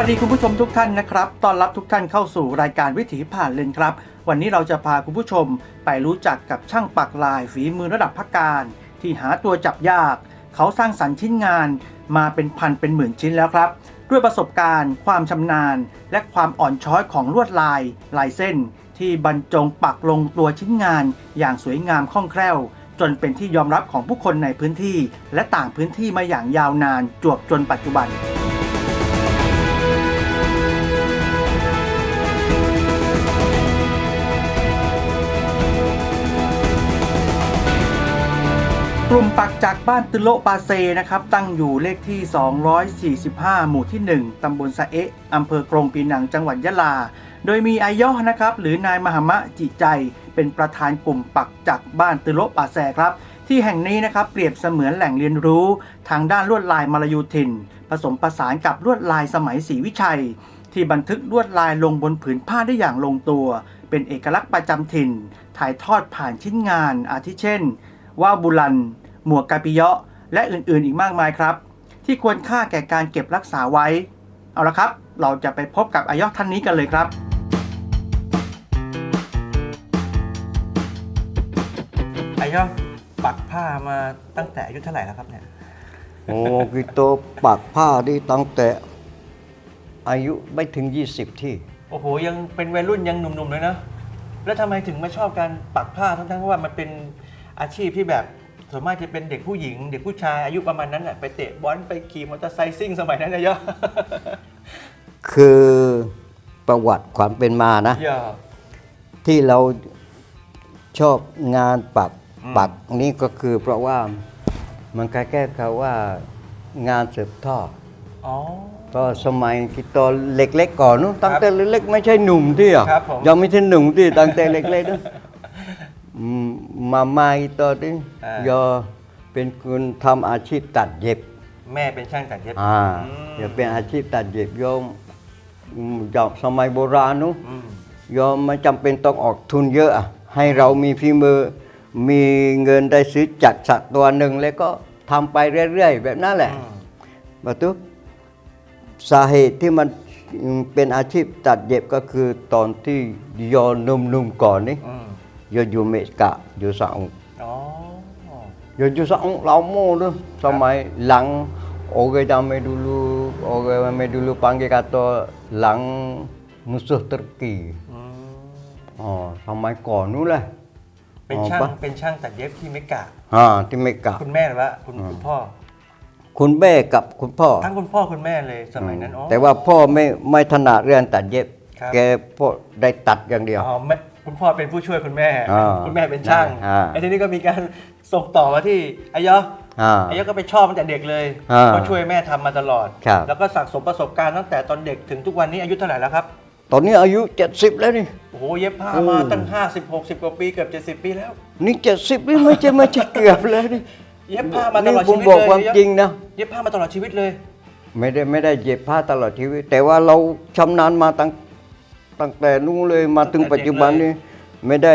วัสดีคุณผู้ชมทุกท่านนะครับต้อนรับทุกท่านเข้าสู่รายการวิถีผ่านเลนครับ วันนี้เราจะพาคุณผู้ชมไปรู้จักกับช่างปักลายฝีมือระดับพักการ ที่หาตัวจับยาก เขาสร้างสรรค์ชิ้นงานมาเป็นพันเป็นหมื่นชิ้นแล้วครับ ด้วยประสบการณ์ ความชำนาญ และความอ่อนช้อยของลวดลาย ลายเส้น ที่บรรจงปักลงตัวชิ้นงาน อย่างสวยงามคล่องแคล่ว จนเป็นที่ยอมรับของผู้คนในพื้นที่ และต่างพื้นที่มาอย่างยาวนานจวบจนปัจจุบัน กลุ่มปักจากบ้านตุโลปาเซนะครับ ตั้งอยู่เลขที่ 245 หมู่ที่ 1 ตำบลสะเอะอำเภอกรงปีนังจังหวัดยะลา โดยมีอายอนะครับ หรือนายมหามะจิใจ เป็นประธานกลุ่มปักจากบ้านตุโลปาแซครับ ที่แห่งนี้นะครับเปรียบเสมือนแหล่งเรียนรู้ ทางด้านลวดลายมาลายูทินผสมผสานกับลวดลายสมัยศรีวิชัย ที่บันทึกลวดลายลงบนผืนผ้าได้อย่างลงตัว เป็นเอกลักษณ์ประจำถิ่น ถ่ายทอดผ่านชิ้นงานอาทิเช่น ว่าวบุลัน หมวกกาปิเยาะและอื่นๆ อีกมากมายครับ ที่ควรค่าแก่การเก็บรักษาไว้ เอาละครับ เราจะไปพบกับอายอท่านนี้กันเลยครับ อายอปักผ้ามาตั้งแต่อายุเท่าไหร่แล้วครับเนี่ย โอ้กิโตปักผ้านี่ตั้งแต่อายุไม่ถึง 20 ที่ โอ้โห ยังเป็นวัยรุ่นยังหนุ่มๆเลยนะ แล้วทำไมถึงไม่ชอบการปักผ้าทั้งๆที่ว่ามันเป็น อาชีพที่แบบส่วนมากจะเป็นเด็กผู้หญิง เด็กผู้ชายอายุประมาณนั้นน่ะไปเตะบอลไปขี่มอเตอร์ไซค์ซิ่งสมัยนั้นนะเยอะคือประวัติความเป็นมานะ เยอะที่เราชอบงานปักอืมปักนี่ก็คือเพราะว่ามันคล้ายๆกับว่างานสืบทอดอ๋อ ก็สมัยกิโตเล็กๆก่อนนู้นตั้งแต่เล็กๆไม่ใช่หนุ่มที่อะครับผม ยังไม่ใช่หนุ่มที่ตั้งแต่เล็กๆนู้นอื มมามากิโตที่อ่า ยอเป็นคนทำอาชีพตัดเย็บ แม่เป็นช่างตัดเย็บอ่าอืมอย่าเป็นอาชีพตัดเย็บโยมอืมจากสมัยโบราณนู้นอืมโยมไม่จำเป็นต้องออกทุนเยอะอะให้เรามีฝีมือ มีเงินได้ซื้อจักรสักตัวหนึ่งแล้วก็ทำไปเรื่อยๆ แบบนั้นแหละ อืมบาตุสาเหตุที่มันอืมเป็นอาชีพตัดเย็บก็คือตอนที่โยนนุ่มๆก่อนนี่อืม โยอยู่เมกะอยู่สองอ๋อ Yo juga lama tu sampai lang orang zaman dulu orang zaman dulu panggil kata lang musuh Turki. อืม Oh, sampai ก่อนนู้นแหละเป็นช่างอ๋อปะเป็นช่างตัดเย็บที่เมกะอ่าที่เมกะคุณแม่หรือว่าคุณคุณพ่อ คุณแม่กับคุณพ่อ ทั้งคุณพ่อคุณแม่เลยสมัยนั้นอ๋อแต่ว่าพ่อไม่ไม่ถนัดเรื่องตัดเย็บครับแกพ่อได้ตัดอย่างเดียวอ๋อแม่ คุณพ่อเป็นผู้ช่วยคุณแม่ อ่าคุณแม่เป็นช่างอ่าไอ้ทีนี้ก็มีการส่งต่อมาที่อายออ่าอายอก็ไปชอบตั้งแต่เด็กเลยอ่าก็ช่วยแม่ทำมาตลอด ครับ แล้วก็สั่งสมประสบการณ์ตั้งแต่ตอนเด็กถึงทุกวันนี้อายุเท่าไหร่แล้วครับ ตอนนี้อายุ 70 แล้วนี่ โอ้โหเย็บผ้าโอ้มาตั้ง 50 60 กว่าปีเกือบ70 ปีแล้ว นี่ 70นี่ไม่ใช่ไม่ใช่เกือบเลยนี่เย็บผ้ามาตนี่ลอดผชีมวิตบอกเลยความอายอจริงนะ เย็บผ้ามาตลอดชีวิตเลย ไม่ได้ไม่ได้เย็บผ้าตลอดชีวิต แต่ว่าเราชำนาญมาตั้ง ตั้งแต่นู้นเลยมาถึงตั้งแต่ปัจจุบันเด็กเลยนี้ไม่ได้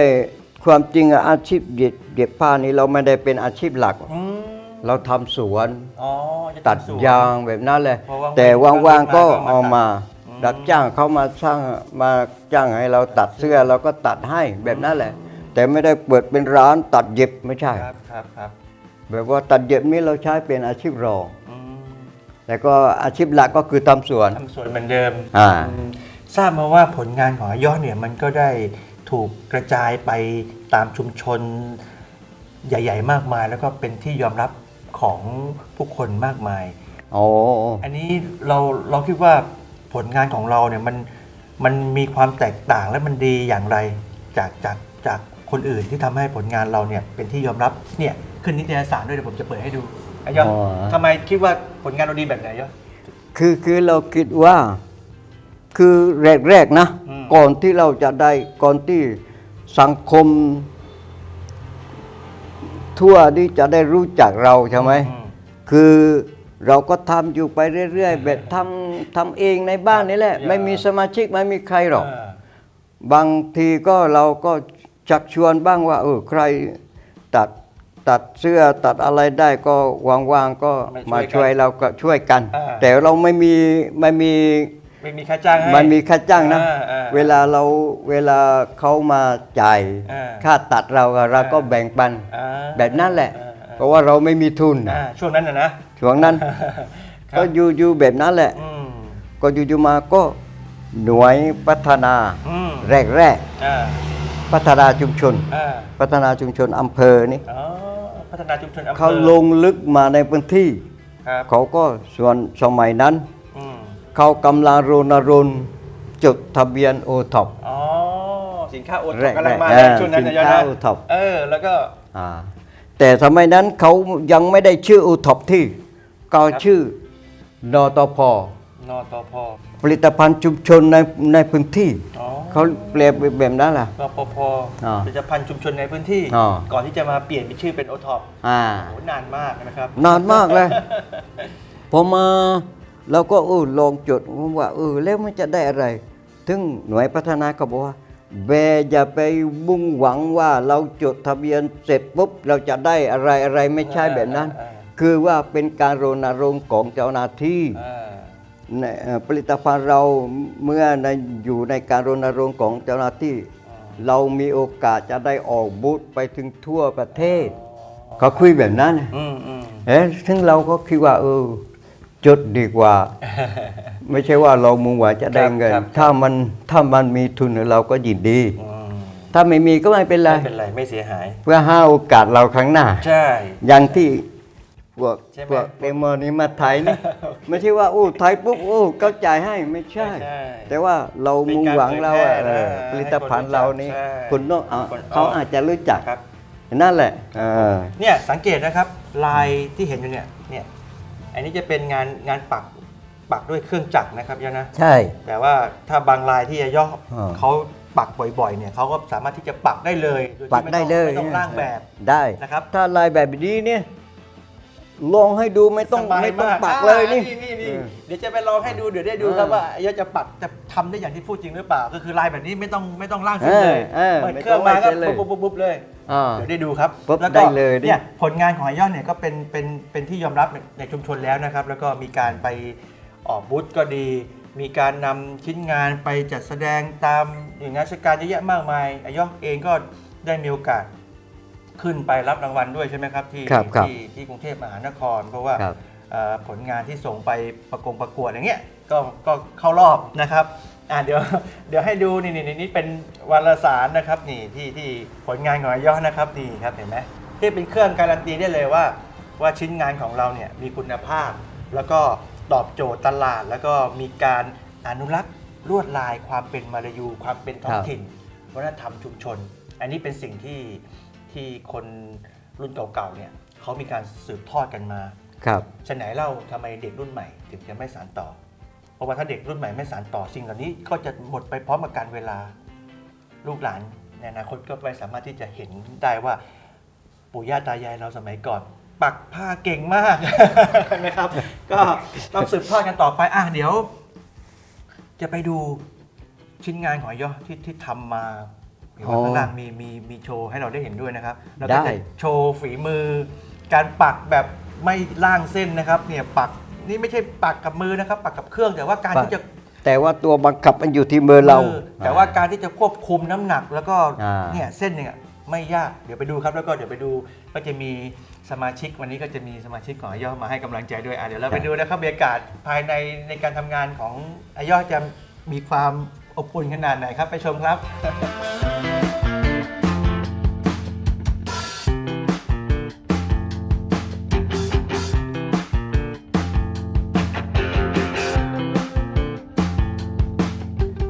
ความจริงอะอาชีพเย็บเย็บผ้านี้เราไม่ได้เป็นอาชีพหลักอืมเราทำสวนอ๋อจะตัดทำสวนยางแบบนั้นเลยเพราะว่าแต่ว่างๆก็ก็เอาเอามามาอืมรับจ้างเขามาสร้างมาจ้างให้เราตัดเสื้อเราก็ตัดให้แบบนั้นแหละ แต่ไม่ได้เปิดเป็นร้านตัดเย็บไม่ใช่ครับครับครับแบบว่าตัดเย็บนี้เราใช้เป็นอาชีพรองอืมแล้วก็อาชีพหลักก็คือทำสวนทำสวนเหมือนเดิมอ่าอืม ทราบมาว่าผลงานของอายอดเนี่ยมันก็ได้ถูกกระจายไปตามชุมชนใหญ่ ๆ มากมาย แล้วก็เป็นที่ยอมรับของผู้คนมากมาย โอ้อันนี้เราเราคิดว่าผลงานของเราเนี่ยมันมันมีความแตกต่างและมันดีอย่างไรจากจากจากคนอื่นที่ทำให้ผลงานเราเนี่ยเป็นที่ยอมรับเนี่ยขึ้นนิตยสารด้วยเดี๋ยวผมจะเปิดให้ดูอายอทำไมคิดว่าผลงานเราดีแบบไหนยอคือคือเราคิดว่า คือแรกๆนะ อืม ก่อนที่เราจะได้ก่อนที่สังคม ทั่วที่จะได้รู้จักเราใช่ไหม อืม คือเราก็ทำอยู่ไปเรื่อยๆแบบทำทำเองในบ้านนี่แหละอย่าไม่มีสมาชิกไม่มีใครหรอกา บางทีก็เราก็ชักชวนบ้างว่าเออใครตัดตัดเสื้อตัดอะไรได้ก็ว่างๆก็มาช่วยเราก็ช่วยกันแต่เราไม่มีไม่มี ไม่มีค่าจ้างให้ มันมีค่าจ้างนะ อ่าอ่าเวลาเราเวลาเขามาจ่ายอ่าค่าตัดเราอะเราก็แบ่งปัน อ่าแบบนั้นแหละ อ่าอ่า เพราะว่าเราไม่มีทุนนะอ่าช่วงนั้นนะนะ ช่วงนั้นครับ ก็อยู่อยู่แบบนั้นแหละ อืมก็อยู่ๆมาก็หน่วยพัฒนา อืมแรกอ่าๆพัฒนาชุมชน อ่าพัฒนาชุมชนอำเภอนี่อ๋อพัฒนาชุมชนอำเภอเขาลงลึกมาในพื้นที่ ครับ เขาก็ส่วนสมัยนั้นอืม เขากำลังรณรงค์จดทะเบียนโอท็อป อ๋อ สินค้าโอแรท็อกปกำลังมาเอในอช่วงนั้นนะสินยอดค้านะ O-top เออ แล้วก็อ่าแต่สมัยนั้นเขายังไม่ได้ชื่อโอท็อปที่เขาชื่อนตพนอตพผลิตภัณฑ์ชุมชนในในพื้นที่ อ๋อเขาเปลี่ยนแบบนั้นล่ะ นปพอ่าผลิตภัณฑ์ชุมชนในพื้นที่ อ่า ก่อนที่จะมาเปลี่ยนเป็นชื่อเป็นโอท็อปอ่า โหนานมากนะครับ นานมากเลยพอมา เราก็เออลองจดว่าเออแล้วมันจะได้อะไร ถึงหน่วยพัฒนาก็บอกว่าแบอย่าไปบุ่งหวังว่าเราจดทะเบียนเสร็จปุ๊บเราจะได้อะไรอะไรไม่ใช่แบบนั้นอ่าคือว่าเป็นการรณรงค์ของเจ้าหน้าที่อ่าในเอ่อผลิตภัณฑ์เราเมื่อในอยู่ในการรณรงค์ของเจ้าหน้าที่ เรามีโอกาสจะได้ออกบูธไปถึงทั่วประเทศเขาคุยแบบนั้นอืมอืมเอ๊ะซึ่งเราก็คิดว่าเออ จดดีกว่า ไม่ใช่ว่าเรามุ่งหวังจะได้เงินครับ ถ้ามันถ้ามันมีทุนเราก็ยินดี อืมถ้าไม่มีก็ไม่เป็นไร ไม่เป็นไรไม่เสียหาย เพื่อห้าโอกาสเราครั้งหน้า ใช่ อย่างที่พวกใช่ไหม พวกเดโมนี้มาไทยนี่ ไม่ใช่ว่าโอ้ไทยปุ๊บโอ้เขาจ่ายให้ไม่ใช่ ไม่ใช่แต่ว่าเรามุ่งหวังเราอะเป็นการเผยแพร่เออนะผลิตภัณฑ์เรานี่ใช่คนนอกอะคนนอกเขาอาจจะรู้จัก ครับ นั่นแหละเออ เนี่ยสังเกตนะครับลายที่เห็นอยู่เนี่ยเนี่ย อันนี้จะเป็นงานงานปักปักด้วยเครื่องจักรนะครับยะนะใช่ แต่ว่าถ้าบางลายที่ยะย่ออ่าเขาปักบ่อยๆเนี่ยเขาก็สามารถที่จะปักได้เลยโยที่ปักได้เลยไม่ต้องไม่ต้องร่างแบบได้ นะครับ ถ้าลายแบบนี้เนี่ย ลองให้ดูไม่ต้องสบายไม่ต้องากปักเลยนี่ อ่านี่นี่เออเดี๋ยวจะไปลองให้ดูเดี๋ยวได้ดูเออครับว่าอายะจะปักจะทำได้อย่างที่พูดจริงหรือเปล่า ก็คือลายแบบนี้ไม่ต้องไม่ต้องร่างเอเส้นอเลยเออเปิดไม่เครื่องมาต้องก็ร่างเส้นเลย ปุ๊บปุ๊บปุ๊บเลย อ่า เดี๋ยวได้ดูครับปุ๊บแล้วก็ได้เลยดิ เนี่ยผลงานของอายอนเนี่ยก็เป็นเป็นเป็นที่ยอมรับในในชุมชนแล้วนะครับ แล้วก็มีการไปออกบูธก็ดี มีการนำชิ้นงานไปจัดแสดงตามอย่างงานราชการเยอะแยะมากมายอายอนเองก็ได้มีโอกาส ขึ้นไปรับรางวัลด้วยใช่ไหมครับที่ครับครับที่ที่กรุงเทพมหานคร เพราะว่าครับเอ่อผลงานที่ส่งไปประกงประกวดอย่างเงี้ยก็ก็เข้ารอบนะครับอ่าเดี๋ยวเดี๋ยวให้ดูนี่นี่นี่นี่เป็นวารสารนะครับนี่ที่ที่ผลงานของอายอนะครับนี่ครับเห็นไหมที่เป็นเครื่องการันตีได้เลยว่า ว่าชิ้นงานของเราเนี่ยมีคุณภาพ แล้วก็ตอบโจทย์ตลาด แล้วก็มีการอนุรักษ์ลวดลายความเป็นมาลายู ความเป็นท้องถิ่น วัฒนธรรมชุมชน อันนี้เป็นสิ่งที่ ที่คนรุ่นเก่าๆเนี่ยเขามีการสืบทอดกันมาครับฉะไหนเล่าทำไมเด็กรุ่นใหม่ถึงจะไม่สานต่อ เพราะว่าถ้าเด็กรุ่นใหม่ไม่สานต่อสิ่งเหล่านี้ก็จะหมดไปพร้อมกับการเวลาลูกหลานในอนาคตก็ไม่สามารถที่จะเห็นได้ว่าปู่ย่าตายายเราสมัยก่อน ปักผ้าเก่งมากนะครับ ก็ต้องสืบทอดกันต่อไปอะเดี๋ยว จะไปดูชิ้นงานของย่อที่ที่ทำมา เห็นว่าอ๋อข้างล่างมีมีมีโชว์ให้เราได้เห็นด้วยนะครับแล้วก็ได้ จะโชว์ฝีมือ การปักแบบไม่ล่างเส้นนะครับ เนี่ยปักนี่ไม่ใช่ปักกับมือนะครับ ปักกับเครื่องแต่ว่าการที่จะ แต่ว่าตัวบังคับมันอยู่ที่มือเรา ออแต่ว่าการที่จะควบคุมน้ำหนักแล้วก็อ่า เนี่ยเส้นเนี่ยไม่ยากเดี๋ยวไปดูครับแล้วก็เดี๋ยวไปดูก็จะมีสมาชิกวันนี้ก็จะมีสมาชิกของอายอมาให้กำลังใจด้วยอะเดี๋ยวเราไปดูนะครับบรรยากาศภายในในการทำงานของอายอจะมีความอบอุ่นขนาดไหนครับไปชมครับ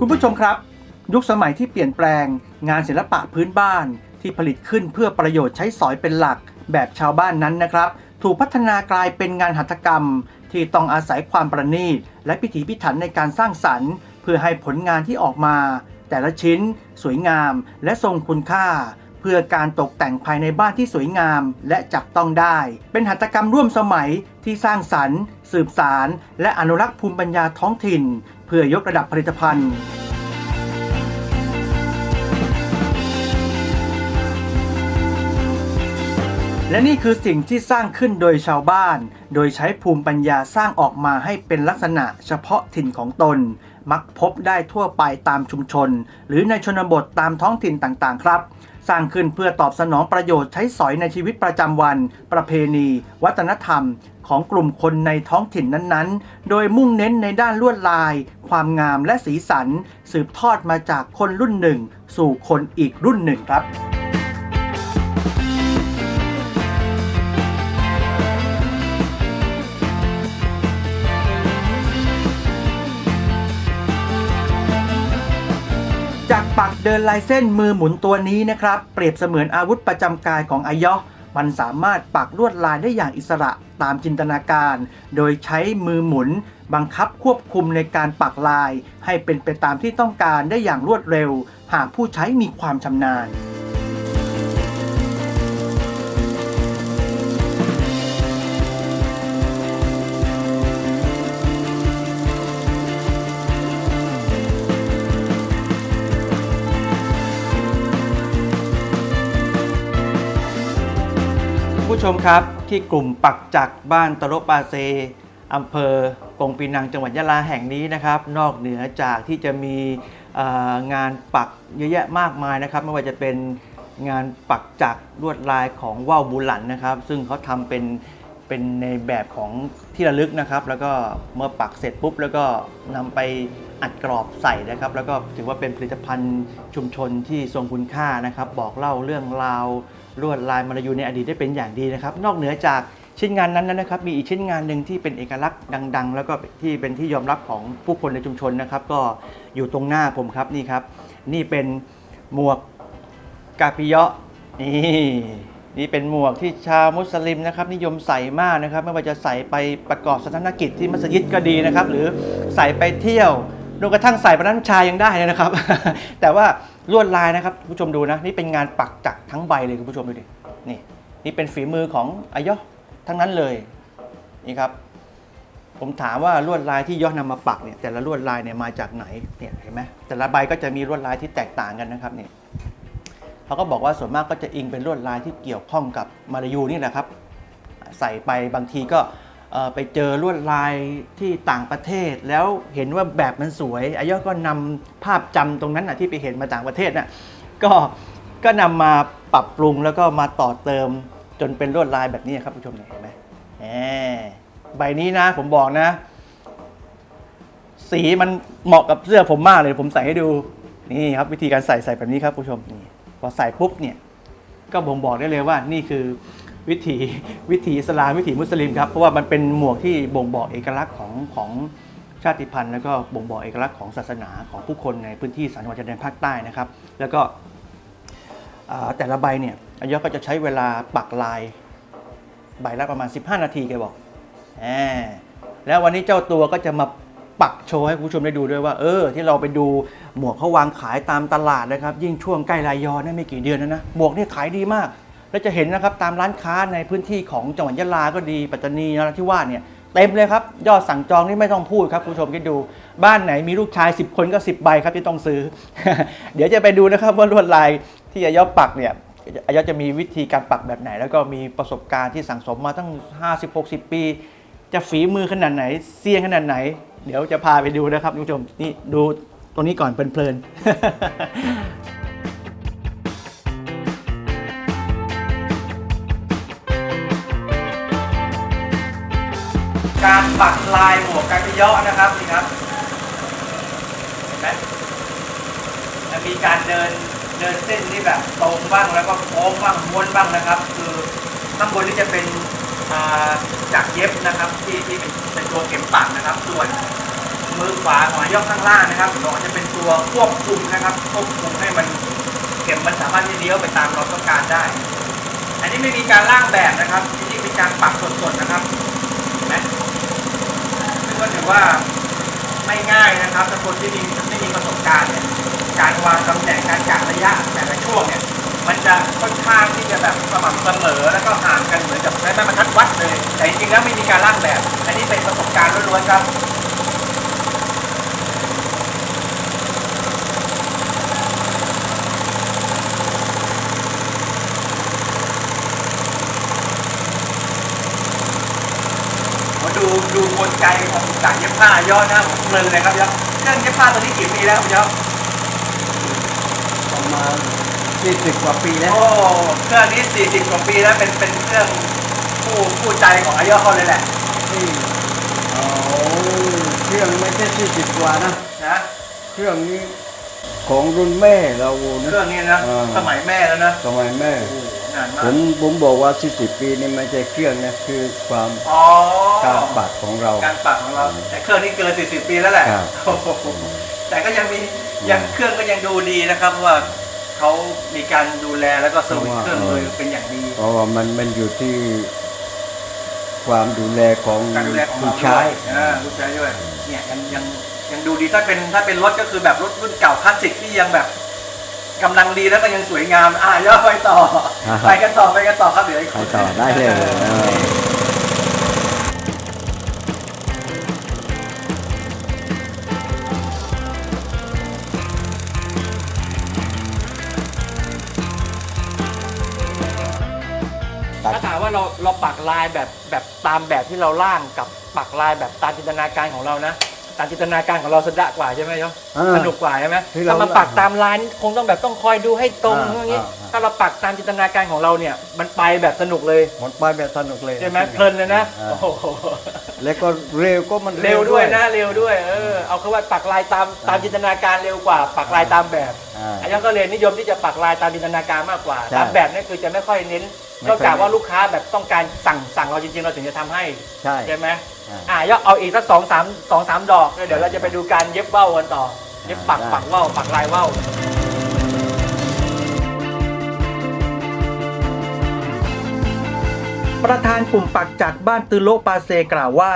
คุณผู้ชมครับ ยุคสมัยที่เปลี่ยนแปลง งานศิลปะพื้นบ้านที่ผลิตขึ้นเพื่อประโยชน์ใช้สอยเป็นหลัก แบบชาวบ้านนั้นนะครับ ถูกพัฒนากลายเป็นงานหัตถกรรม ที่ต้องอาศัยความประณีต และพิถีพิถันในการสร้างสรรค์ เพื่อให้ผลงานที่ออกมา แต่ละชิ้น สวยงาม และทรงคุณค่า เพื่อการตกแต่งภายในบ้านที่สวยงาม และจับต้องได้ เป็นหัตถกรรมร่วมสมัยที่สร้างสรรค์ สืบสาร และอนุรักษ์ภูมิปัญญาท้องถิ่น เพื่อยกระดับผลิตภัณฑ์ และนี่คือสิ่งที่สร้างขึ้นโดยชาวบ้าน โดยใช้ภูมิปัญญาสร้างออกมาให้เป็นลักษณะเฉพาะถิ่นของตน มักพบได้ทั่วไปตามชุมชน หรือในชนบทตามท้องถิ่นต่างๆ ครับ สร้างขึ้นเพื่อตอบสนองประโยชน์ใช้สอยในชีวิตประจำวัน ประเพณี วัฒนธรรม ของกลุ่มคนในท้องถิ่นนั้นๆ โดยมุ่งเน้นในด้านลวดลาย ความงามและสีสัน สืบทอดมาจากคนรุ่นหนึ่ง สู่คนอีกรุ่นหนึ่งครับ เดินลายเส้นมือหมุนตัวนี้นะครับ เปรียบเสมือนอาวุธประจำกายของอายะมันสามารถปักลวดลายได้อย่างอิสระตามจินตนาการ โดยใช้มือหมุน บังคับควบคุมในการปักลาย ให้เป็นไปตามที่ต้องการได้อย่างรวดเร็ว หากผู้ใช้มีความชำนาญ ผู้ชมครับที่กลุ่มปักจักบ้านตะโรปาเซอำเภอกงปีนังจังหวัดยะลาแห่งนี้นะครับ นอกเหนือจากที่จะมีงานปักเยอะแยะมากมายนะครับ ไม่ว่าจะเป็นงานปักจักลวดลายของว่าวบุหลันนะครับ ซึ่งเขาทำเป็นเป็นในแบบของที่ระลึกนะครับ แล้วก็เมื่อปักเสร็จปุ๊บ แล้วก็นำไปอัดกรอบใส่นะครับ แล้วก็ถือว่าเป็นผลิตภัณฑ์ชุมชนที่ทรงคุณค่านะครับ บอกเล่าเรื่องราว ลวดลายมาลายูในอดีตได้เป็นอย่างดีนะครับ นอกเหนือจากชิ้นงานนั้นนะครับ มีอีกชิ้นงานหนึ่งที่เป็นเอกลักษณ์ดัง ๆ แล้วก็ที่เป็นที่ยอมรับของผู้คนในชุมชนนะครับ ก็อยู่ตรงหน้าผมครับนี่ครับ นี่เป็นหมวกกาปิยะนี่นี่เป็นหมวกที่ชาวมุสลิมนะครับ นิยมใส่มากนะครับ ไม่ว่าจะใส่ไปประกอบศานกิจที่มัสยิดก็ดีนะครับ หรือใส่ไปเที่ยวจนกระทั่งใส่ไปน้ำชายยังได้นะครับ แต่ว่า ลวดลายนะครับคุณผู้ชมดูนะ นี่เป็นงานปักจักทั้งใบเลยคุณผู้ชมดูดินี่นี่เป็นฝีมือของอายะทั้งนั้นเลยนี่ครับ ผมถามว่าลวดลายที่ย่อนำมาปักเนี่ยแต่ละลวดลายเนี่ยมาจากไหนเนี่ยเห็นไหมแต่ละใบก็จะมีลวดลายที่แตกต่างกันนะครับเนี่ยเขาก็บอกว่าส่วนมากก็จะอิงเป็นลวดลายที่เกี่ยวข้องกับมาลายูนี่แหละครับ ใส่ไปบางทีก็ ไปเจอลวดลายที่ต่างประเทศ แล้วเห็นว่าแบบมันสวยอายะก็นำภาพจำตรงนั้นนะที่ไปเห็นมาต่างประเทศน่ะก็ก็นำมาปรับปรุงแล้วก็มาต่อเติมจนเป็นลวดลายแบบนี้ครับผู้ชมเนี่ยเห็นไหมแหมใบนี้นะ ผมบอกนะ สีมันเหมาะกับเสื้อผมมากเลย ผมใส่ให้ดูนี่ครับ วิธีการใส่ใส่แบบนี้ครับผู้ชมนี่พอใส่ปุ๊บเนี่ย ก็บ่งบอกได้เลยว่านี่คือ วิถีวิถีอิสลามวิถีมุสลิมครับเพราะว่ามันเป็นหมวกที่บ่งบอกเอกลักษณ์ของของชาติพันธุ์ แล้วก็บ่งบอกเอกลักษณ์ของศาสนาของผู้คนในพื้นที่สามจังหวัดชายแดนภาคใต้นะครับ แล้วก็แต่ละใบเนี่ยอายะก็จะใช้เวลาปักลายใบละประมาณ 15 นาทีแกบอกแหมแล้ววันนี้เจ้าตัวก็จะมาปักโชว์ให้คุณผู้ชมได้ดูด้วยว่า เออ ที่เราไปดูหมวกเขาวางขายตามตลาดนะครับ ยิ่งช่วงใกล้รายยอนี่ไม่กี่เดือนนะนะหมวกนี่ขายดีมาก แล้วจะเห็นนะครับตามร้านค้าในพื้นที่ของจังหวัดยะลาก็ดีปัตตานีนราธิวาสเนี่ยเต็มเลยครับยอดสั่งจองนี่ไม่ต้องพูดครับคุณผู้ชมคิดดู บ้านไหนมีลูกชาย 10 คนก็ 10 ใบครับที่ต้องซื้อ เดี๋ยวจะไปดูนะครับว่าลวดลายที่อายอปักเนี่ยอายอจะมีวิธีการปักแบบไหน แล้วก็มีประสบการณ์ที่สั่งสมมาตั้ง 50-60 ปี จะฝีมือขนาดไหนเซียนขนาดไหน เดี๋ยวจะพาไปดูนะครับคุณผู้ชมนี่ดูตรงนี้ก่อนเพลินๆ ปักลายหมวกกากิเยาะนะครับนี่ครับเห็นไหมจะมีการเดินเดินเส้นที่แบบตรงบ้างแล้วก็โค้งบ้างม้วนบ้างนะครับ คือข้างบนนี่จะเป็นอ่าจักเย็บนะครับ ที่ที่เป็นตัวเข็มปักนะครับ ส่วนมือขวาของยอดข้างล่างนะครับเราจะเป็นตัวควบคุมนะครับควบคุมให้มันเข็มมันสามารถที่เลี้ยวไปตามเราต้องการได้ อันนี้ไม่มีการล่างแบบนะครับที่นี่เป็นการปักสดๆนะครับ ก็ถือว่าไม่ง่ายนะครับถ้าคนที่มีไม่มีประสบการณ์เนี่ยการวางตำแหน่งการกะระยะแต่ละช่วงเนี่ยมันจะค่อนข้างที่จะแบบสม่ำเสมอแล้วก็ห่างกันเหมือนกับใช้ไม้บรรทัดวัดเลย แต่จริงๆแล้วไม่มีการล่างแบบ อันนี้เป็นประสบการณ์ล้วนๆครับ มาดูดูกลไกของการเย็บผ้าย่อหน้าของเลิงเลยครับย่อเครื่องเย็บผ้าตัวนี้กี่ปีแล้วครับย่อประมาณ40กว่าปีแล้วโอ้เครื่องนี้40กว่าปีแล้วเป็นเป็นเครื่องคู่คู่ใจของอายอเขาเลยแหละที่เอาเครื่องไม่ใช่40กว่านะนะเครื่องนี้ของรุ่นแม่เราเคนะรื่องนี้นะสมัยแม่แล้วนะสมัยแม่ โอ้โหนานมาผกมผมบอกว่า40ปีนี่ไม่ใช่เครื่องนะคือความอ๋อการปักของเรา การปักของเรา แต่เครื่องนี้เกิน40ปีแล้วแหละครับโอ้โหแต่ก็ยังมียังเครื่องก็ยังดูดีนะครับเพราะว่าเขามีการดูแลแล้วก็เซอร์วิสเครื่องมือเป็นอย่างดีเพราะว่ามันมันอยู่ที่ความดูแลของการดูแลของผู้เราใช้ด้วยอ่าผู้ใช้ด้วยเนี่ยยังยังยังดูดีถ้าเป็นถ้าเป็นรถก็คือแบบรถรุ่นเก่าคลาสสิกที่ยังแบบ กำลังดีแล้วก็ยังสวยงาม อะย่อไปต่อ อ่าไปกันต่อไปกันต่อครับเดี๋ยวอีกไปต่อได้เลยเออถ้าถามว่าเราเราปักลายแบบแบบตามแบบที่เราล่างกับปักลายแบบตามจินตนาการของเรานะ ตามจินตนาการของเราสะดะกว่าใช่ไหมยศอ่าสนุกกว่าใช่ไหมที่เราถ้ามาปักตามลายนี่คงต้องแบบต้องคอยดูให้ตรงอ่าอย่างนี้อ่าอ่า ถ้าเราปักตามจินตนาการของเราเนี่ยมันไปแบบสนุกเลยหมดไปแบบสนุกเลยใช่ไหมเพลินเลยนะอ่าโอ้โหแล้วก็เร็วก็มันเร็วด้วยนะเร็วด้วยเออเอาคือว่าปักลายตามตามจินตนาการเร็วกว่า ปักลายตามแบบอ่า อาจารย์ก็เลยนิยมที่จะปักลายตามจินตนาการมากกว่าใช่ ตามแบบนี่คือจะไม่ค่อยเน้นไม่ นอกจากค่อยเน้นว่าลูกค้าแบบต้องการสั่งสั่งเราจริงๆ เราถึงจะทำให้ใช่ใช่ไหมอ่าอะยกเอาอีกสักสองสามสองสามดอกแล้วเดี๋ยวเราจะไปดูการเย็บเบ้ากันต่อ เย็บปักได้ปักเบ้าปักลายเบ้าประธานกลุ่มปักจากบ้านตือโลปาเซกล่าวว่า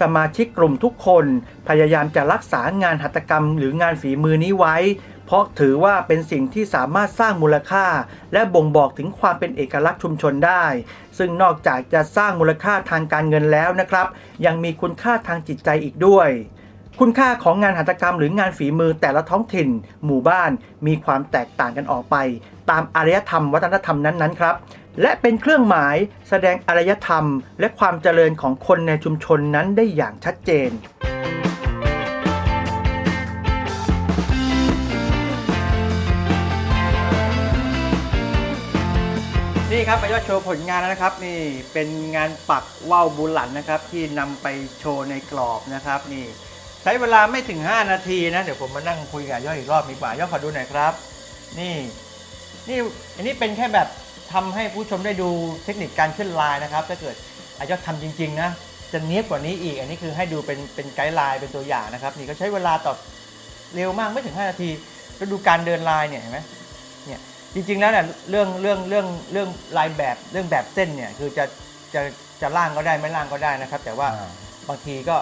สมาชิกกลุ่มทุกคนพยายามจะรักษางานหัตถกรรมหรืองานฝีมือนี้ไว้ เพราะถือว่าเป็นสิ่งที่สามารถสร้างมูลค่า และบ่งบอกถึงความเป็นเอกลักษณ์ชุมชนได้ ซึ่งนอกจากจะสร้างมูลค่าทางการเงินแล้วนะครับ ยังมีคุณค่าทางจิตใจอีกด้วย คุณค่าของงานหัตถกรรมหรืองานฝีมือแต่ละท้องถิ่น หมู่บ้าน มีความแตกต่างกันออกไป ตามอารยธรรมวัฒนธรรมนั้นๆครับและเป็นเครื่องหมายแสดงอารยธรรม และความเจริญของคนในชุมชนนั้นได้อย่างชัดเจน นี่ครับไปยอดโชว์ผลงานนะครับ นี่เป็นงานปักว่าวบุหลันนะครับ ที่นำไปโชว์ในกรอบนะครับ นี่ ใช้เวลาไม่ถึง 5 นาทีนะเดี๋ยวผมมานั่งคุยกับย่อยอีกรอบดีกว่าย่อยขอดูหน่อยครับ นี่ นี่อันนี้เป็นแค่แบบทำให้ผู้ชมได้ดูเทคนิคการขึ้นลายนะครับ ถ้าเกิดอายอดทำจริง ๆ นะจะเนี้ยบกว่านี้อีก อันนี้คือให้ดูเป็นเป็นไกด์ไลน์เป็นตัวอย่างนะครับ นี่ก็ใช้เวลาต่อเร็วมากไม่ถึง 5 นาทีแล้วดูการเดินลายเนี่ยเห็นไหม จริงๆแล้วเนี่ยเรื่องเรื่องเรื่องเรื่องลายแบบเรื่องแบบเส้นเนี่ยคือจะจะจะล่างก็ได้ไม่ล่างก็ได้นะครับ แต่ว่าอ่า บางทีก็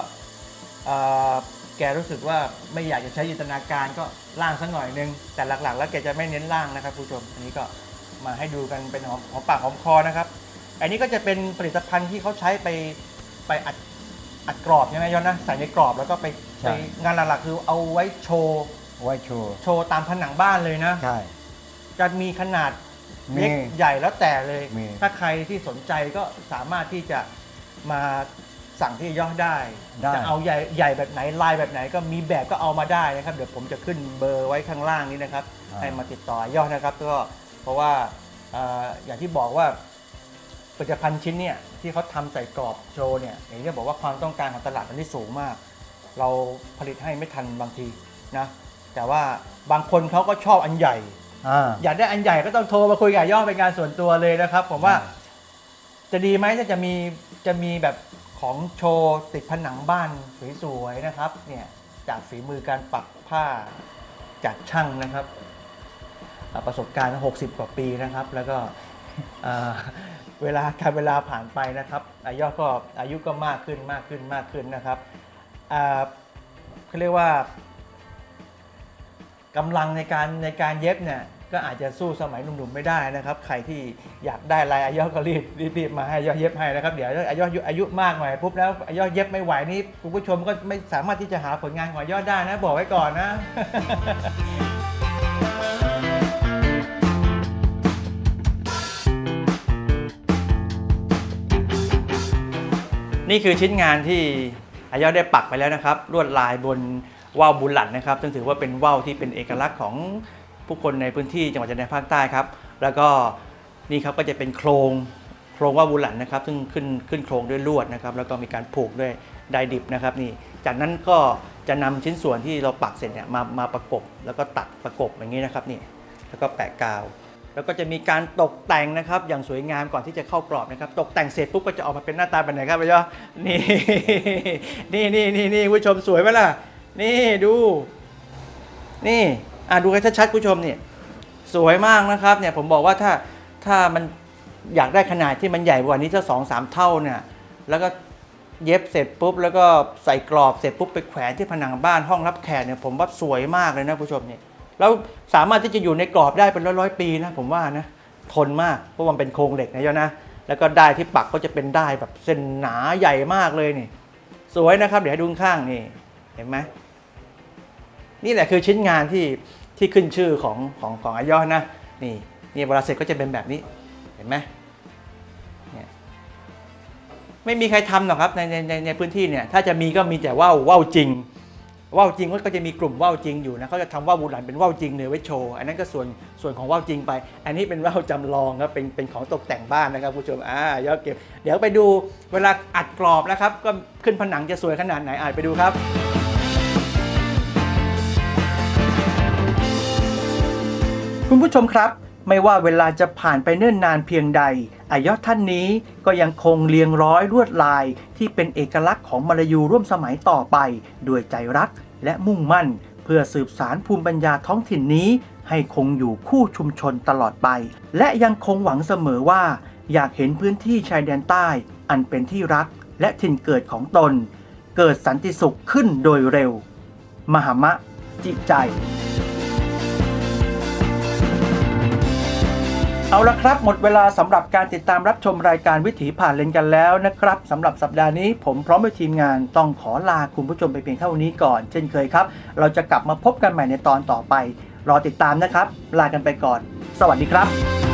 เอ่อแกรู้สึกว่าไม่อยากจะใช้จินตนาการก็ล่างสักหน่อยนึง แต่หลักๆ แล้วแกจะไม่เน้นล่างนะครับผู้ชมอันนี้ก็มาให้ดูกันเป็นหอมหอมปากหอมคอนะครับ อันนี้ก็จะเป็นผลิตภัณฑ์ที่เขาใช้ไปไปอัดอัดกรอบใช่ไหมย้อนนะใส่ในกรอบแล้วก็ไปใช่ ไปงานหลักๆคือเอาไว้โชว์ไว้โชว์โชว์ตามผนังบ้านเลยนะ ใช่ จะมีขนาดมีเล็กใหญ่แล้วแต่เลย มี ถ้าใครที่สนใจก็สามารถที่จะมาสั่งที่ย่อได้ ได้ จะเอาใหญ่ใหญ่แบบไหนลายแบบไหนก็มีแบบก็เอามาได้นะครับ เดี๋ยวผมจะขึ้นเบอร์ไว้ข้างล่างนี้นะครับ อ่า ให้มาติดต่อย่อนะครับก็เพราะว่าเอ่ออย่างที่บอกว่าผลิตภัณฑ์ชิ้นเนี่ยที่เขาทำใส่กรอบโชว์เนี่ยอย่างที่บอกว่าความต้องการของตลาดมันที่สูงมาก เราผลิตให้ไม่ทันบางทีนะแต่ว่าบางคนเขาก็ชอบอันใหญ่ อ่า อยากได้อันใหญ่ก็ต้องโทรมาคุยกับย่อเป็นงานส่วนตัวเลยนะครับ ผมว่าอ่า จะดีไหมถ้าจะมีจะมีแบบของโชว์ติดผนังบ้านสวยๆนะครับ เนี่ยจากฝีมือการปักผ้าจากช่างนะครับอ่าประสบการณ์ 60 กว่าปีนะครับ แล้วก็อ่าเวลาการเวลาผ่านไปนะครับอายุก็อายุก็มากขึ้นมากขึ้นมากขึ้นนะครับอ่าเขาเรียกว่า กำลังในการในการเย็บเนี่ยก็อาจจะสู้สมัยหนุ่มๆไม่ได้นะครับ ใครที่อยากได้ลายอายุก็รีบรีบมาให้อายุเย็บให้นะครับ เดี๋ยวอายุอายุอายุมากหน่อยปุ๊บแล้วอายุเย็บไม่ไหวนี่คุณผู้ชมก็ไม่สามารถที่จะหาผลงานของอายุได้นะ บอกไว้ก่อนนะนี่คือชิ้นงานที่อายอดได้ปักไปแล้วนะครับลวดลายบน ว่าวบุญหลันนะครับซึ่งถือว่าเป็นว่าวที่เป็นเอกลักษณ์ของผู้คนในพื้นที่จังหวัดชายแดนภาคใต้ครับ แล้วก็นี่ครับก็จะเป็นโครงโครงว่าวบุญหลันนะครับ ซึ่งขึ้นขึ้นโครงด้วยลวดนะครับ แล้วก็มีการผูกด้วยไดดิบนะครับนี่ จากนั้นก็จะนำชิ้นส่วนที่เราปักเสร็จเนี่ยมามาประกบ แล้วก็ตัดประกบอย่างนี้นะครับนี่แล้วก็แปะกาว แล้วก็จะมีการตกแต่งนะครับ อย่างสวยงามก่อนที่จะเข้ากรอบนะครับ ตกแต่งเสร็จปุ๊บก็จะออกมาเป็นหน้าตาแบบไหนครับพี่ยอนี่นี่นี่นี่นี่ผู้ชมสวยไหมล่ะ นี่ดู นี่อะดูกันชัดๆผู้ชมเนี่ยสวยมากนะครับเนี่ยผมบอกว่าถ้าถ้ามันอยากได้ขนาดที่มันใหญ่กว่านี้สักสองสามเท่าเนี่ยแล้วก็เย็บเสร็จปุ๊บแล้วก็ใส่กรอบเสร็จปุ๊บไปแขวนที่ผนังบ้านห้องรับแขกเนี่ยผมว่าสวยมากเลยนะผู้ชมเนี่ยแล้วสามารถที่จะอยู่ในกรอบได้เป็นร้อยร้อยปีนะผมว่านะทนมากเพราะมันเป็นโครงเหล็กนะยอนะแล้วก็ได้ที่ปักก็จะเป็นได้แบบเส้นหนาใหญ่มากเลยนี่ สวยนะครับ เดี๋ยวให้ดูข้างนี่เห็นไหม นี่แหละคือชิ้นงานที่ที่ขึ้นชื่อของของของอายอนะนี่นี่เวลาเสร็จก็จะเป็นแบบนี้เห็นไหมเนี่ยไม่มีใครทำหรอกครับในในในในพื้นที่เนี่ยถ้าจะมีก็มีแต่ว่าวว่าวจริงว่าวจริงก็จะมีกลุ่มว่าวจริงอยู่นะเขาจะทำว่าวบูหลันเป็นว่าวจริงเนื้อไว้โชว์อันนั้นก็ส่วนส่วนของว่าวจริงไป อันนี้เป็นว่าวจำลองครับเป็นเป็นของตกแต่งบ้านนะครับผู้ชมอ่ายอดเก็บ เดี๋ยวไปดูเวลาอัดกรอบนะครับ ก็ขึ้นผนังจะสวยขนาดไหนอ่านไปดูครับ คุณผู้ชมครับ ไม่ว่าเวลาจะผ่านไปเนิ่นนานเพียงใด อายอดท่านนี้ก็ยังคงเรียงร้อยลวดลายที่เป็นเอกลักษณ์ของมลายูร่วมสมัยต่อไปด้วยใจรักและมุ่งมั่น เพื่อสืบสารภูมิปัญญาท้องถิ่นนี้ ให้คงอยู่คู่ชุมชนตลอดไป และยังคงหวังเสมอว่า อยากเห็นพื้นที่ชายแดนใต้ อันเป็นที่รักและถิ่นเกิดของตน เกิดสันติสุขขึ้นโดยเร็ว มหามะ จิใจ เอาละครับ หมดเวลาสำหรับการติดตามรับชมรายการวิถีผ่านเลนกันแล้วนะครับสำหรับสัปดาห์นี้ผมพร้อมด้วยทีมงานต้องขอลาคุณผู้ชมไปเพียงเท่านี้ก่อน เช่นเคยครับ เราจะกลับมาพบกันใหม่ในตอนต่อไป รอติดตามนะครับ ลากันไปก่อน สวัสดีครับ